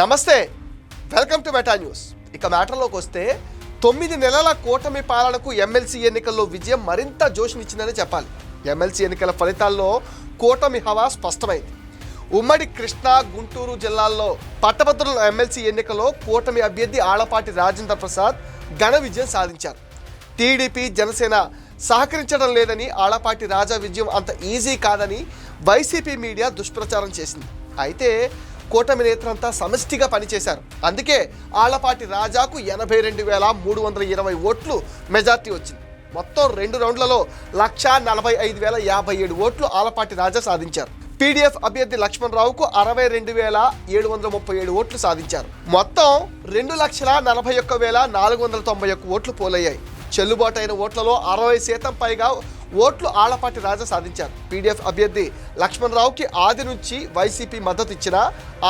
నమస్తే welcome to meta news. ఇక మ్యాటర్లోకి వస్తే తొమ్మిది నెలల కూటమి పాలనకు ఎమ్మెల్సీ ఎన్నికల్లో విజయం మరింత జోష్నిచ్చిందని చెప్పాలి. ఎమ్మెల్సీ ఎన్నికల ఫలితాల్లో కూటమి హవా స్పష్టమైంది. ఉమ్మడి కృష్ణా గుంటూరు జిల్లాల్లో పట్టభద్రుల ఎమ్మెల్సీ ఎన్నికల్లో కూటమి అభ్యర్థి ఆళ్ళపాటి రాజేంద్ర ప్రసాద్ ఘన విజయం సాధించారు. టీడీపీ జనసేన సహకరించడం లేదని ఆళ్ళపాటి రాజా విజయం అంత ఈజీ కాదని వైసీపీ మీడియా దుష్ప్రచారం చేసింది. అయితే కూటమి నేతలంతా సమష్టిగా పనిచేశారు. అందుకే ఆళ్ళపాటి రాజాకు ఎనభై రెండు వేల మూడు వందల ఇరవై ఓట్లు మెజార్టీ వచ్చింది. మొత్తం రెండు రౌండ్లలో లక్షా నలభై ఐదు వేల యాభై ఏడు ఓట్లు ఆలపాటి రాజా సాధించారు. పీడీఎఫ్ అభ్యర్థి లక్ష్మణ్ రావుకు అరవై రెండు వేల ఏడు వందల ముప్పై ఏడు ఓట్లు సాధించారు. మొత్తం రెండు లక్షల నలభై ఒక్క వేల నాలుగు వందల తొంభై ఒక్క ఓట్లు పోలయ్యాయి. చెల్లుబాటు అయిన ఓట్లలో అరవై శాతం పైగా ఓట్లు ఆళ్ళపాటి రాజా సాధించారు. పీడీఎఫ్ అభ్యర్థి లక్ష్మణరావుకి ఆది నుంచి వైసీపీ మద్దతు ఇచ్చినా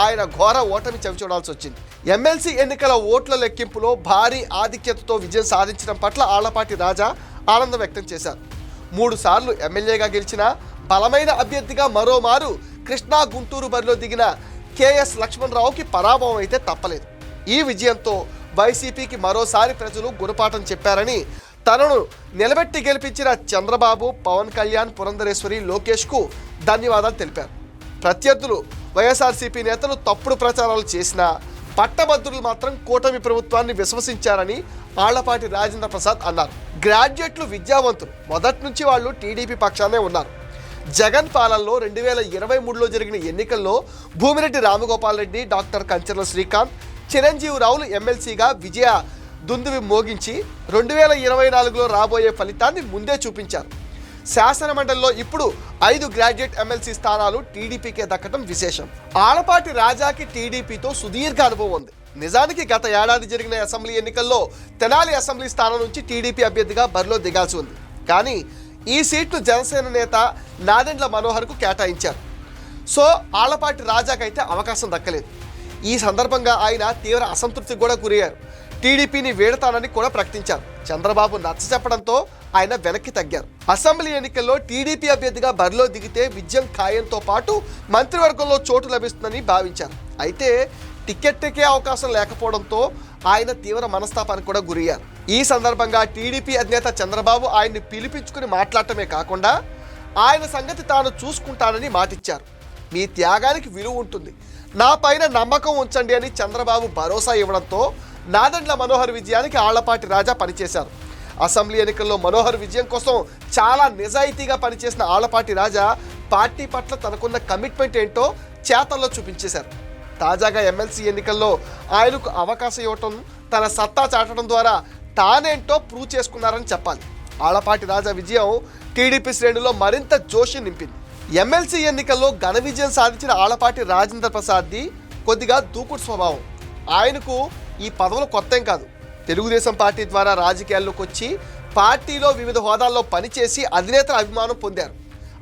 ఆయన ఘోర ఓటమి చవిచూడాల్సి వచ్చింది. ఎమ్మెల్సీ ఎన్నికల ఓట్ల లెక్కింపులో భారీ ఆధిక్యతతో విజయం సాధించడం పట్ల ఆళ్ళపాటి రాజా ఆనందం వ్యక్తం చేశారు. మూడు సార్లు ఎమ్మెల్యేగా గెలిచిన బలమైన అభ్యర్థిగా మరోమారు కృష్ణా గుంటూరు బరిలో దిగిన కేఎస్ లక్ష్మణరావుకి పరాభవం అయితే తప్పలేదు. ఈ విజయంతో వైసీపీకి మరోసారి ప్రజలు గుణపాఠం చెప్పారని తనను నిలబెట్టి గెలిపించిన చంద్రబాబు పవన్ కళ్యాణ్ పురంధరేశ్వరి లోకేష్కు ధన్యవాదాలు తెలిపారు. ప్రత్యర్థులు వైఎస్ఆర్సీపీ నేతలు తప్పుడు ప్రచారాలు చేసినా పట్టభద్రులు మాత్రం కూటమి ప్రభుత్వాన్ని విశ్వసించారని ఆళ్ళపాటి రాజేంద్ర ప్రసాద్ అన్నారు. గ్రాడ్యుయేట్లు విద్యావంతులు. మొదటి నుంచి వాళ్ళు టీడీపీ పక్షానే ఉన్నారు. జగన్ పాలనలో రెండు వేల ఇరవై మూడులో జరిగిన ఎన్నికల్లో భూమిరెడ్డి రామగోపాల్ రెడ్డి డాక్టర్ కంచర్ల శ్రీకాంత్ చిరంజీవి రావులు ఎమ్మెల్సీగా విజయ దుందువి మోగించి రెండు వేల ఇరవై నాలుగులో రాబోయే ఫలితాన్ని ముందే చూపించారు. శాసనమండలిలో ఇప్పుడు ఐదు గ్రాడ్యుయేట్ ఎమ్మెల్సీ స్థానాలు టీడీపీకే దక్కడం విశేషం. ఆలపాటి రాజాకి టీడీపీతో సుదీర్ఘ అనుభవం ఉంది. నిజానికి గత ఏడాది జరిగిన అసెంబ్లీ ఎన్నికల్లో తెనాలి అసెంబ్లీ స్థానం నుంచి టీడీపీ అభ్యర్థిగా బరిలో దిగాల్సి ఉంది. కానీ ఈ సీట్ను జనసేన నేత నాదెండ్ల మనోహర్కు కేటాయించారు. సో ఆలపాటి రాజాకైతే అవకాశం దక్కలేదు. ఈ సందర్భంగా ఆయన తీవ్ర అసంతృప్తికి కూడా గురయ్యారు. టీడీపీని వేడతానని కూడా ప్రకటించారు. చంద్రబాబు నచ్చ చెప్పడంతో ఆయన వెనక్కి తగ్గారు. అసెంబ్లీ ఎన్నికల్లో టీడీపీ అభ్యర్థిగా బరిలో దిగితే విజయం ఖాయంతో పాటు మంత్రివర్గంలో చోటు లభిస్తుందని భావించారు. అయితే టికెట్కే అవకాశం లేకపోవడంతో ఆయన తీవ్ర మనస్తాపానికి కూడా గురయ్యారు. ఈ సందర్భంగా టీడీపీ అధినేత చంద్రబాబు ఆయన్ని పిలిపించుకుని మాట్లాడటమే కాకుండా ఆయన సంగతి తాను చూసుకుంటానని మాటిచ్చారు. మీ త్యాగానికి విలువ ఉంటుంది. నా పైన నమ్మకం ఉంచండి అని చంద్రబాబు భరోసా ఇవ్వడంతో నాదెండ్ల మనోహర్ విజయానికి ఆళ్ళపాటి రాజా పనిచేశారు. అసెంబ్లీ ఎన్నికల్లో మనోహర్ విజయం కోసం చాలా నిజాయితీగా పనిచేసిన ఆళ్ళపాటి రాజా పార్టీ పట్ల తనకున్న కమిట్మెంట్ ఏంటో చేతల్లో చూపించేశారు. తాజాగా ఎమ్మెల్సీ ఎన్నికల్లో ఆయనకు అవకాశం ఇవ్వటం తన సత్తా చాటడం ద్వారా తానేంటో ప్రూవ్ చేసుకున్నారని చెప్పాలి. ఆళ్ళపాటి రాజా విజయం టీడీపీ శ్రేణులో మరింత జోషి నింపింది. ఎమ్మెల్సీ ఎన్నికల్లో ఘన విజయం సాధించిన ఆళ్ళపాటి రాజేంద్ర ప్రసాద్ది కొద్దిగా దూకుడు స్వభావం. ఆయనకు ఈ పదవులు కొత్తేం కాదు. తెలుగుదేశం పార్టీ ద్వారా రాజకీయాల్లోకి వచ్చి పార్టీలో వివిధ హోదాల్లో పనిచేసి అధినేతల అభిమానం పొందారు.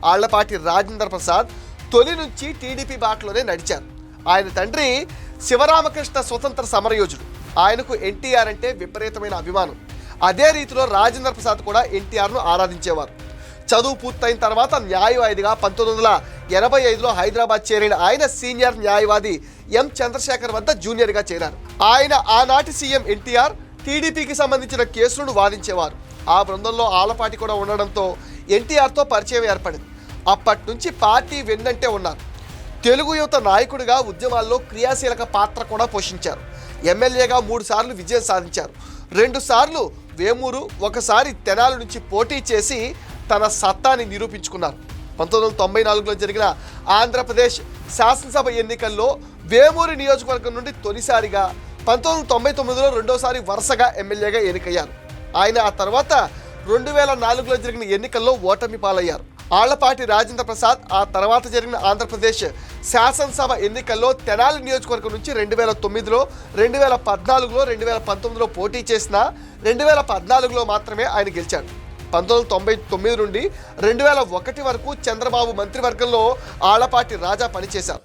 ఆళ్ళపాటి రాజేంద్ర ప్రసాద్ తొలి నుంచి టీడీపీ బాటలోనే నడిచారు. ఆయన తండ్రి శివరామకృష్ణ స్వతంత్ర సమరయోజుడు ఆయనకు ఎన్టీఆర్ అంటే విపరీతమైన అభిమానం. అదే రీతిలో రాజేంద్ర ప్రసాద్ కూడా ఎన్టీఆర్ను ఆరాధించేవారు. చదువు పూర్తయిన తర్వాత న్యాయవాదిగా పంతొమ్మిది వందల ఎనభై ఐదులో హైదరాబాద్ చేరిన ఆయన సీనియర్ న్యాయవాది ఎం. చంద్రశేఖర్ వద్ద జూనియర్గా చేరారు. ఆయన ఆనాటి సీఎం ఎన్టీఆర్ టీడీపీకి సంబంధించిన కేసులను వాదించేవారు. ఆ బృందంలో ఆలపాటి కూడా ఉండడంతో ఎన్టీఆర్తో పరిచయం ఏర్పడింది. అప్పటి నుంచి పార్టీ వెన్నంటే ఉన్నారు. తెలుగు యువత నాయకుడిగా ఉద్యమాల్లో క్రియాశీలక పాత్ర కూడా పోషించారు. ఎమ్మెల్యేగా మూడు సార్లు విజయం సాధించారు. రెండు సార్లు వేమూరు ఒకసారి తెనాలి నుంచి పోటీ చేసి తన సత్తాని నిరూపించుకున్నారు. పంతొమ్మిది వందల తొంభై నాలుగులో జరిగిన ఆంధ్రప్రదేశ్ శాసనసభ ఎన్నికల్లో వేమూరి నియోజకవర్గం నుండి తొలిసారిగా పంతొమ్మిది వందల తొంభై తొమ్మిదిలో రెండోసారి వరుసగా ఎమ్మెల్యేగా ఎన్నికయ్యారు. ఆయన ఆ తర్వాత రెండు వేల నాలుగులో జరిగిన ఎన్నికల్లో ఓటమి పాలయ్యారు. ఆళ్ళపాటి రాజేంద్ర ప్రసాద్ ఆ తర్వాత జరిగిన ఆంధ్రప్రదేశ్ శాసనసభ ఎన్నికల్లో తెనాలి నియోజకవర్గం నుంచి రెండు వేల తొమ్మిదిలో రెండు వేల పద్నాలుగులో రెండు వేల పంతొమ్మిదిలో పోటీ చేసిన రెండు వేల పద్నాలుగులో మాత్రమే ఆయన గెలిచాడు. పంతొమ్మిది వందల తొంభై తొమ్మిది నుండి రెండు వేల ఒకటి వరకు చంద్రబాబు మంత్రివర్గంలో ఆళ్ళపాటి రాజా పనిచేశారు.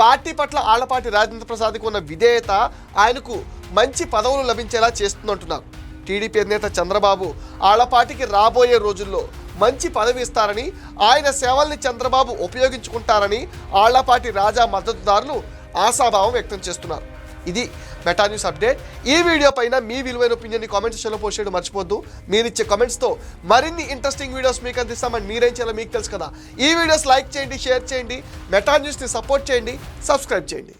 పార్టీ పట్ల ఆళ్ళపాటి రాజేంద్ర ప్రసాద్కు ఉన్న విధేయత ఆయనకు మంచి పదవులు లభించేలా చేస్తుందంటున్నారు. టీడీపీ అధినేత చంద్రబాబు ఆళ్ళపాటికి రాబోయే రోజుల్లో మంచి పదవి ఇస్తారని ఆయన సేవల్ని చంద్రబాబు ఉపయోగించుకుంటారని ఆళ్ళపాటి రాజా మద్దతుదారులు ఆశాభావం వ్యక్తం చేస్తున్నారు. ఇది మెటా న్యూస్ అప్డేట్ ఈ వీడియో పైన మీ విలువైన ఒపీనియన్ కామెంట్ సెక్షన్లో పోస్ట్ చేయడం మర్చిపోద్దు మీరు ఇచ్చే కామెంట్స్తో మరిన్ని ఇంట్రెస్టింగ్ వీడియోస్ మీకు అందిస్తామని మీరేం చేయాలో మీకు తెలుసు కదా. ఈ వీడియోస్ లైక్ చేయండి షేర్ చేయండి. మెటా న్యూస్ని సపోర్ట్ చేయండి సబ్స్క్రైబ్ చేయండి.